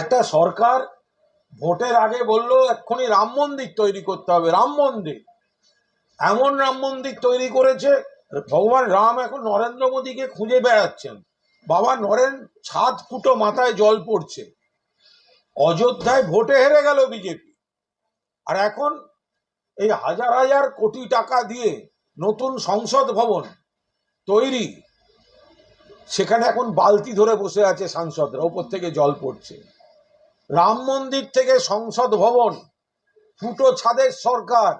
একটা সরকার ভোটের আগে বলল, এক্ষুনি রাম মন্দির তৈরি করতে হবে, রাম মন্দির। এমন রাম মন্দির তৈরি করেছে, ভগবান রাম এখন নরেন্দ্র মোদীকে খুঁজে বেড়াচ্ছেন। বাবা, নরেন, ছাদ ফুটো মাথায় জল পড়ছে। অযোধ্যায় ভোটে হেরে গেল বিজেপি। আর এখন এই হাজার হাজার কোটি টাকা দিয়ে নতুন সংসদ ভবন তৈরি, সেখানে এখন বালতি ধরে বসে আছে সাংসদরা, ওপর থেকে জল পড়ছে। রাম মন্দির থেকে সংসদ ভবন, ফুটো ছাদের সরকার,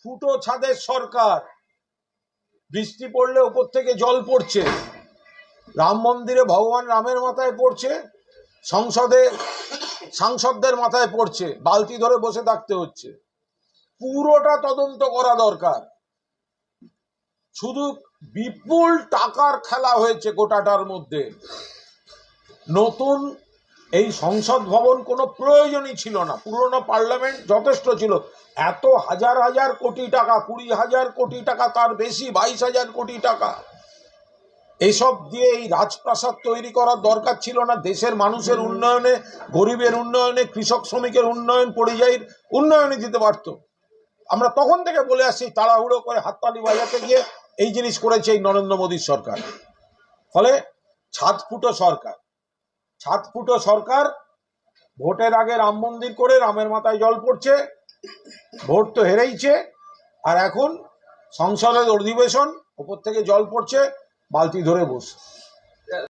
ফুটো ছাদের সরকার। বৃষ্টি পড়লে ওপর থেকে জল পড়ছে। রাম মন্দিরে ভগবান রামের মাথায় পড়ছে, সংসদে সাংসদদের মাথায় পড়ছে, বালতি ধরে বসে থাকতে হচ্ছে। পুরোটা তদন্ত করা দরকার। শুধু বিপুল টাকার খেলা হয়েছে গোটাটার মধ্যে। নতুন এই সংসদ ভবন কোনো প্রয়োজনই ছিল না। পুরনো পার্লামেন্ট যথেষ্ট ছিল। এত হাজার হাজার কোটি টাকা, কুড়ি হাজার কোটি টাকা, তার বেশি বাইশ হাজার কোটি টাকা। এইসব দিয়ে এই রাজপ্রাসাদ তৈরি করার দরকার ছিল না। দেশের মানুষের উন্নয়নে, গরিবের উন্নয়নে, কৃষক শ্রমিকের উন্নয়ন, পরিযায়ীর উন্নয়নে দিতে পারত। আমরা তখন থেকে বলে আসছি, তাড়াহুড়ো করে হাততালি বাজাতে গিয়ে এই জিনিস করেছে এই নরেন্দ্র মোদীর সরকার। ফলে ছাদ ফুটো সরকার। ছাদ ফুটো সরকার, ভোটের আগে রাম মন্দির করে রামের মাথায় জল পড়ছে, ভোট তো হেরেইছে, আর এখন সংসদের অধিবেশন, ওপর থেকে জল পড়ছে, বালতি ধরে বসে।